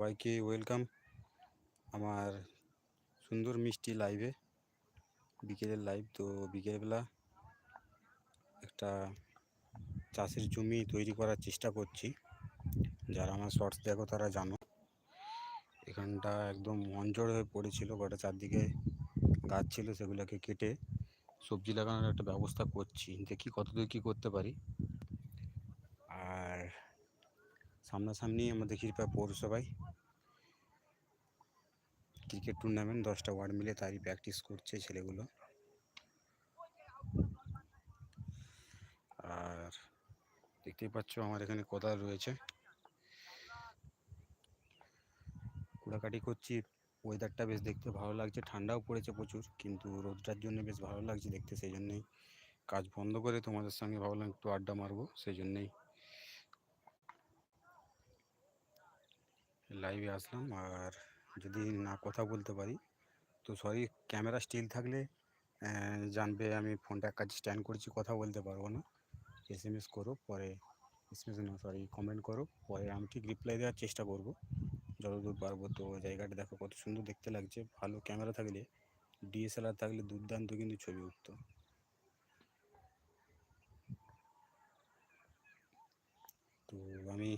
সবাইকে ওয়েলকাম আমার সুন্দর মিষ্টি লাইভে বিকেলের লাইভ তো বিকেলবেলা একটা চাষের জমি তৈরি করার চেষ্টা করছি। যারা আমার শর্টস দেখো তারা জানো। এখানটা একদম অঞ্চড় হয়ে পড়েছিল, গোটা চারদিকে গাছ ছিল সেগুলোকে কেটে সবজি লাগানোর একটা ব্যবস্থা করছি। দেখি কতদূর কী করতে পারি। আর সামনাসামনি আমাদের ক্ষীরপা পৌরসভায় ক্রিকেট টুর্নামেন্ট দশটা ওয়ার্ড মিলে তারই প্র্যাকটিস করছে ছেলেগুলো। আর দেখতেই পাচ্ছ আমার এখানে কোদাল রয়েছে। কুড়াকাটি করছি ওয়েদারটা বেশ দেখতে ভালো লাগছে, ঠান্ডাও পড়েছে প্রচুর, কিন্তু রোদটার জন্য বেশ ভালো লাগছে দেখতে সেই জন্যই কাজ বন্ধ করে তোমাদের সঙ্গে ভাবলাম একটু আড্ডা মারবো সেই জন্যেই লাইভে আসলাম। আর যদি না কথা বলতে পারি, তো সরি ক্যামেরা স্টিল থাকলে জানবে আমি ফোনটা এক কাছে স্ট্যান্ড করেছি, কথা বলতে পারব না। এস এম এস করো, পরে এস এম এস না সরি কমেন্ট করো, পরে আমি ঠিক রিপ্লাই দেওয়ার চেষ্টা করব। যতদূর পারব তো জায়গাটা দেখো কত সুন্দর দেখতে লাগছে, ভালো ক্যামেরা থাকলে ডিএসএলআর থাকলে দুর্দান্ত কিন্তু ছবি উঠতো। তো আমি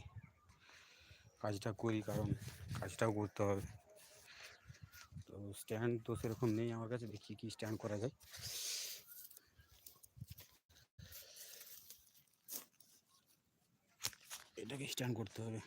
কাজটা করি, কারণ কাজটাও করতে হবে। তো স্ট্যান্ড তো সেরকম নেই আমার কাছে, দেখি কি স্ট্যান্ড করা যায়। এটাকে স্ট্যান্ড করতে হবে।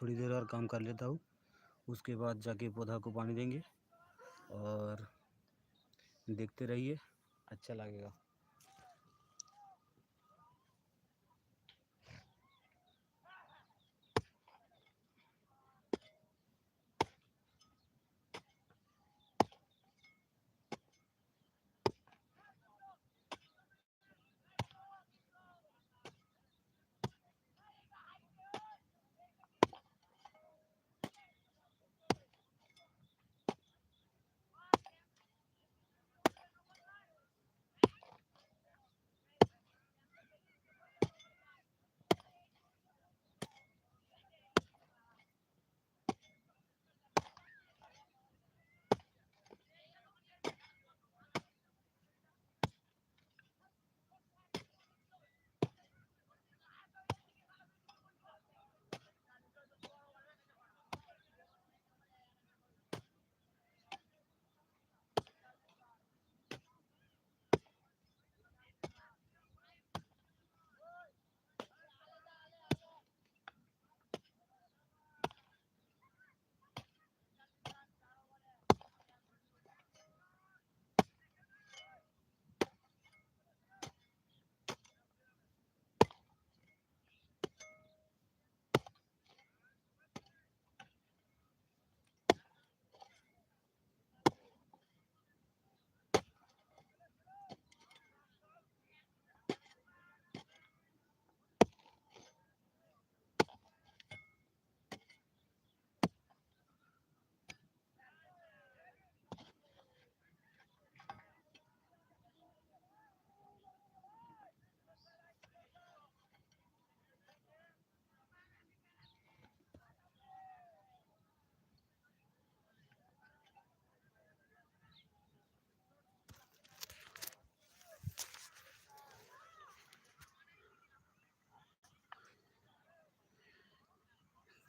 थोड़ी देर और काम कर लेता हूँ। उसके बाद जाके पौधा को पानी देंगे और देखते रहिए अच्छा लगेगा।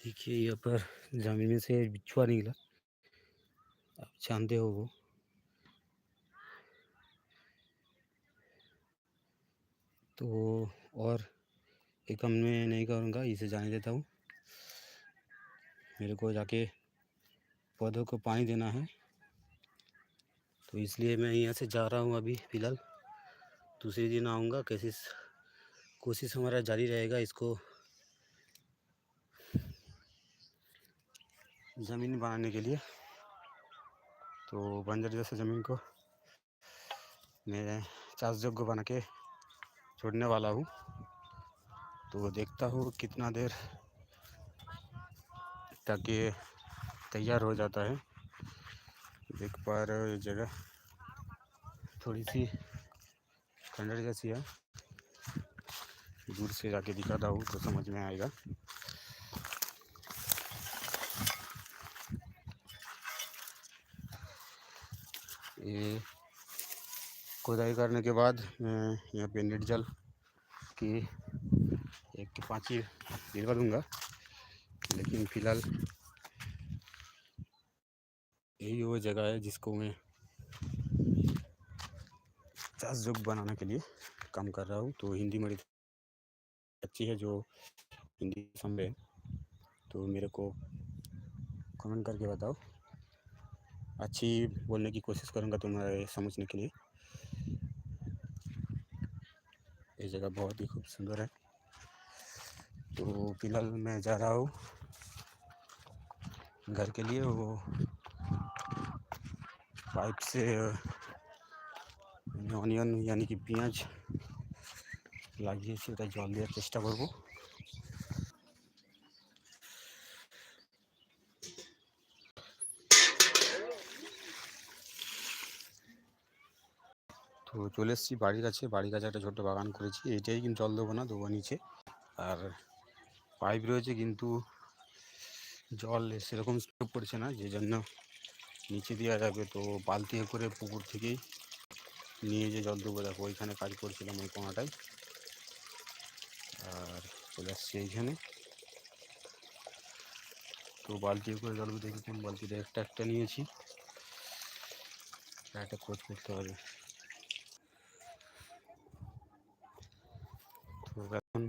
देखिए यहाँ पर ज़मीन में से बिछुआ निकला। आप जानते हो वो। तो और एक कम मैं नहीं करूँगा, इसे जाने देता हूँ। मेरे को जाके पौधों को पानी देना है। तो इसलिए मैं यहाँ से जा रहा हूँ अभी फ़िलहाल। दूसरे दिन आऊँगा, कैसे कोशिश हमारा जारी रहेगा, इसको ज़मीन बनाने के लिए। तो बंजर जैसे ज़मीन को मैं चास जोग्य बना के छोड़ने वाला हूँ। तो देखता हूँ कितना देर तक ये तैयार हो जाता है। देख पा रहे हो ये जगह थोड़ी सी खंडर जैसी है। दूर से जाके दिखाता हूँ तो समझ में आएगा। ये खुदाई करने के बाद यहाँ पे नेट जल की एक पाँची दिलवा दूँगा। लेकिन फ़िलहाल यही वो जगह है जिसको मैं चास जोग बनाने के लिए काम कर रहा हूँ। तो हिंदी मेरी अच्छी है, जो हिंदी समझे। तो मेरे को कमेंट करके बताओ। अच्छी बोलने की कोशिश करूँगा तुम्हारे समझने के लिए ये जगह बहुत ही खूब सुंदर है तो फिलहाल मैं जा रहा हूँ घर के लिए वो पाइप से অনিয়ন यानी कि পেঁয়াজ লাগিয়েছি ওটা জল দেওয়ার চেষ্টা করব তো চলে এসেছি বাড়ির কাছে। বাড়ির কাছে একটা ছোট্ট বাগান করেছি। এটাই কিন্তু জল দেবো না, দেবো নিচে। আর পাইপ রয়েছে কিন্তু জল সেরকম স্টোভ পড়ছে না, যে জন্য নিচে দেওয়া যাবে। তো বালতি করে পুকুর থেকেই নিয়ে যে জল দেবো। দেখো, ওইখানে কাজ করছিলাম ওই কোনাটায়। আর চলে আসছি এইখানে। তো বালতি করে জল দেখি কোন বালতিটা। একটা একটা নিয়েছি। একটা খোঁজ করতে হবে তো এখন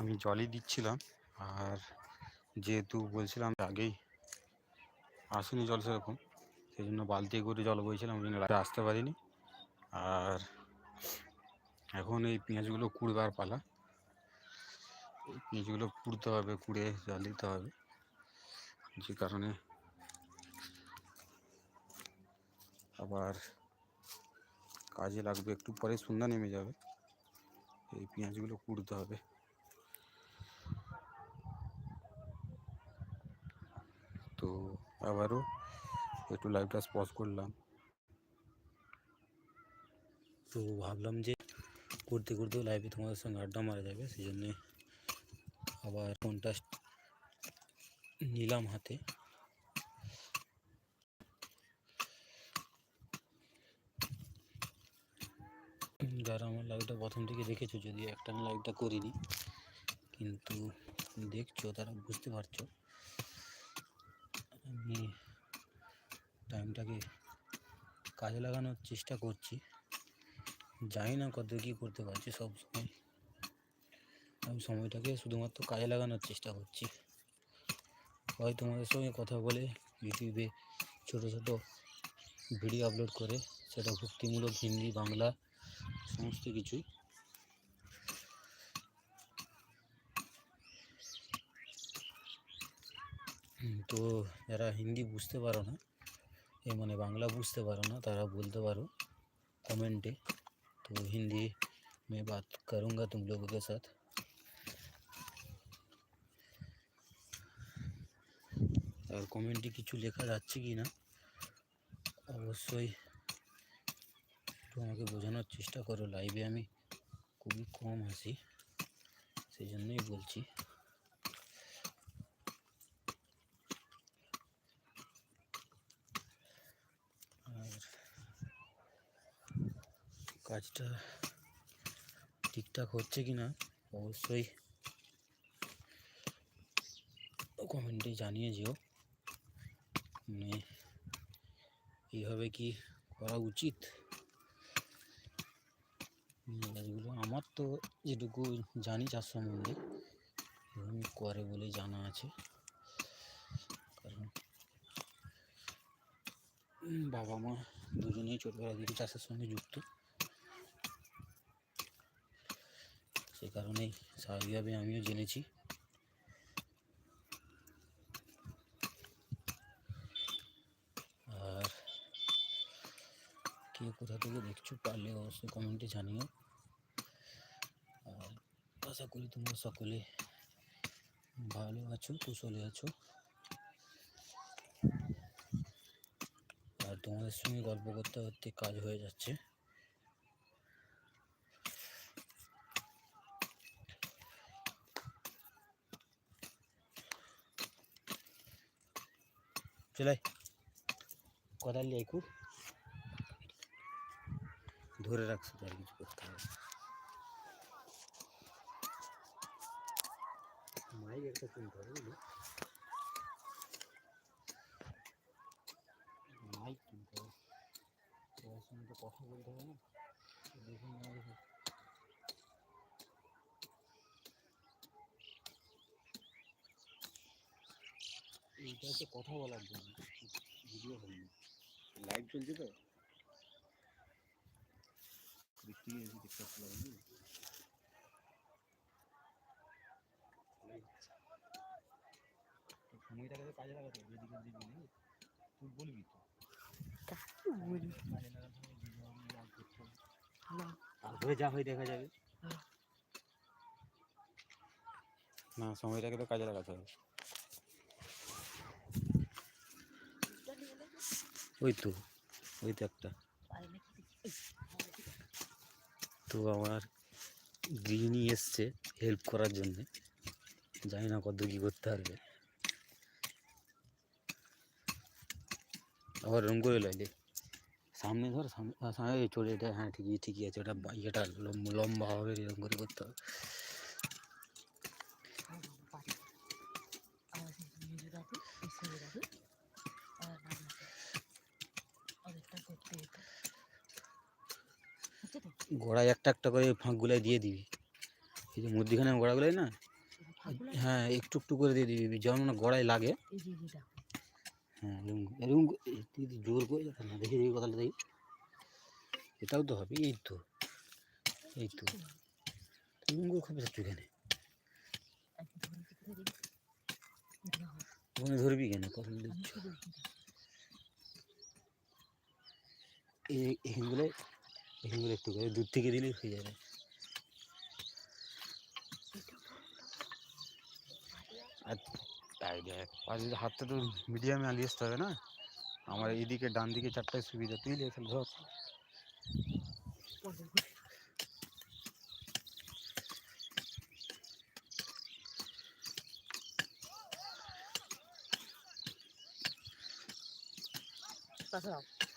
আমি জলই দিচ্ছিলাম আর যেহেতু বলছিলাম আগেই আসেনি জল সেরকম, সেই জন্য বালতি করে জল বইছিলাম, ওই জন্য আসতে পারিনি। আর এখন এই পেঁয়াজগুলো কুড়বার পালা। এই পেঁয়াজগুলো কুড়তে হবে, কুড়ে জল দিতে হবে। যে কারণে আবার কাজে লাগবে, একটু পরে সন্ধ্যা নেমে যাবে। এই পেঁয়াজগুলো কুড়তে হবে তো আবারও একটু লাইভটা স্পজ করলাম। তো ভাবলাম যে করতে করতে লাইভে তোমাদের সঙ্গে আড্ডা মারা যাবে সেই জন্যে আবার ফোনটা নিলাম হাতে। যারা আমার লাইভটা প্রথম থেকে দেখেছ যদি একটা লাইভটা করিনি, কিন্তু দেখছ, তারা বুঝতে পারছ। আমি টাইমটাকে কাজে লাগানোর চেষ্টা করছি। জানি না কত কী করতে পারছি সব সময়। আমি সময়টাকে শুধুমাত্র কাজে লাগানোর চেষ্টা করছি। হয় তোমাদের সঙ্গে কথা বলে ইউটিউবে ছোটো ছোটো ভিডিও আপলোড করে সেটা ভক্তিমূলক হিন্দি, বাংলা, সমস্ত কিছুই তো যারা হিন্দি বুঝতে পারো না এ মানে বাংলা বুঝতে পারো না তারা বলতে পারো कमेंटे तो हिंदी में बात करूँगा तुम लोगों के साथ আর কমেন্টে কিছু লেখা যাচ্ছে কি না অবশ্যই একটু আমাকে বোঝানোর চেষ্টা করো লাইভে আমি খুবই কম হাসি সেই জন্যই বলছি কাজটা ঠিকঠাক হচ্ছে কি না অবশ্যই কমেন্টে জানিয়ে যেও। মানে এইভাবে কি করা উচিত? কাজগুলো আমার তো যেটুকু জানি চাষ সম্বন্ধে করে বলে জানা আছে। কারণ বাবা মা দুজনেই ছোটবেলা থেকে চাষের সঙ্গে যুক্ত। সে কারণেই স্বাভাবিকভাবে আমিও জেনেছি। আর কে কোথা থেকে দেখছ পারলে অবশ্যই কমেন্টে জানিও। আর আশা করি তোমরা সকলে ভালো আছো, কুশলে আছো। আর তোমাদের সঙ্গে গল্প করতে করতে কাজ হয়ে যাচ্ছে। চলাই কোদাল নিয়ে খুব ধরে রাখছো তো আর কিছু করতে হবে না। মাইক একটা কিনতে হবে বুঝলি মাইক কিনতে হবে সবার সঙ্গে তো কথা বলতে হবে না তো দেখুন হচ্ছে কথা বলার জন্য। ভিডিও হয়নি। লাইভ চলছে তো দেখতে গিয়ে দেখতে পাচ্ছি সময়টাকে তো কাজে লাগাতে হবে এদিকে ওদিকে বলি তুই বলবি তো? তারপরে যা হয় দেখা যাবে। না সময়টাকে তো কাজে লাগাতে হবে। ওই তো ওই তো একটা। তো আমার গৃহিণী এসছে হেল্প করার জন্যে। জানি না কত কী করতে পারবে। আবার রুম করে লাইলে সামনে ধর, সামনে চলে এটা হ্যাঁ ঠিকই ঠিকই আছে। ওটা ইয়েটা লম- লম্বা হবে এরকম করে করতে হবে। গোড়ায় একটা একটা করে ফাঁকগুলাই দিয়ে দিবি। এই যে মধ্যিখানে গোড়াগুলাই না হ্যাঁ একটু একটু করে দিয়ে দিবি যেমন না গড়াই লাগে। হ্যাঁ এরকম জোর করে না দেখি দেখি কথাটা দেখি এটাও তো হবে এই তো এই তো। এরকম করে খাবে ওখানে ধরবি কেন? কথা আমি দিচ্ছ শুধু এই দেখো। এই এখানগুলো এখানগুলো একটু করে দূর থেকে দিলেই হয়ে যাবে। আর তাই দেখ আর যদি হাতটা তো মিডিয়ামে আলিয়ে আসতে হবে না? আমার এইদিকে ডান দিকে চারটায় সুবিধা তুই লে তাহলে ধর। পরে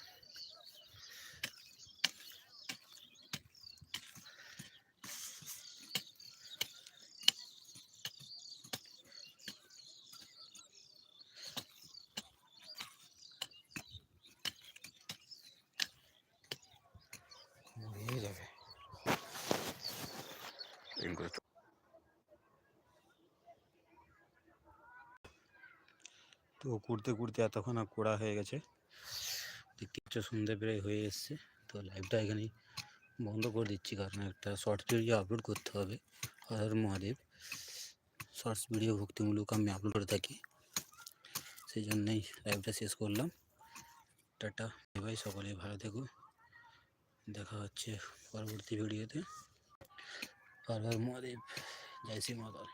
তো কুড়তে কুড়তে এতক্ষণ কোড়া হয়ে গেছে। দেখতে পাচ্ছ প্রায় হয়ে এসছে। তো লাইভটা এখানেই বন্ধ করে দিচ্ছি, কারণ একটা শর্টস ভিডিও আপলোড করতে হবে। হর মহাদেব। শর্টস ভিডিও ভক্তিমূলক আমি আপলোড করে থাকি। সেই জন্যই লাইভটা শেষ করলাম। টাটা। ভাই, সকলে ভালো থেকো। দেখা হচ্ছে পরবর্তী ভিডিওতে হর হর মহাদেব। জয় শ্রী মহাকাল।